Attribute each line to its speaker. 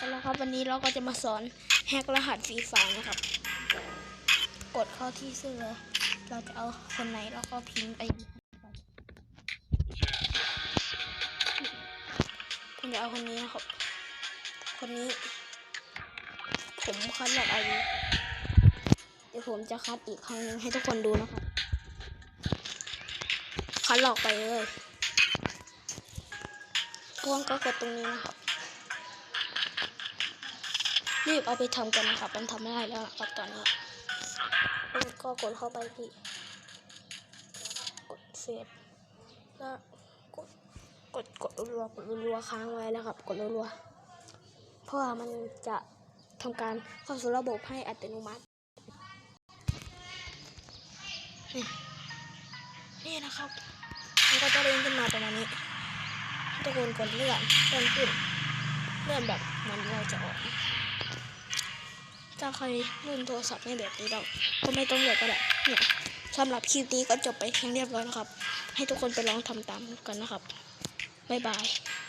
Speaker 1: เอาละครับวันนี้เราก็จะมาสอนแฮกรหัสฟรีไฟนะครับ กดเข้าที่เสื้อ เราจะเอาคนไหนแล้วก็พิมพ์ไอดีผมจะเอาคนนี้นะครับ คนนี้ ผมคัดหลอกไอดีเดี๋ยวผมจะคัดอีกครั้งหนึงให้ทุกคนดูนะครับคัดหลอกไปเลยพวงก็กดตรงนี้นะครับ รีบเอาไปทำกันนะครับ มันทำไม่ได้แล้วครับตอนนี้ก็กดเข้าไปที่กดเฟแล้วกดกดกดรัวกดรัวค้างไว้แล้วครับ กดรัวเพราะว่ามันจะทำการเข้าสู่ระบบให้อัตโนมัตินี่นะครับ มันก็จะเด้งขึ้นมาประมาณนี้ให้ทุกคนกดเลื่อนเลื่อนขึ้นเลื่อนแบบมันเราจะออก ถ้าใครรุ่นโทรศัพท์ไม่แบบนี้เราก็ไม่ต้องเลือกก็ได้เนี่ยสำหรับคลิปนี้ก็จบไปเพียงเรียบร้อยนะครับ ให้ทุกคนไปลองทำตามกันนะครับ บ๊ายบาย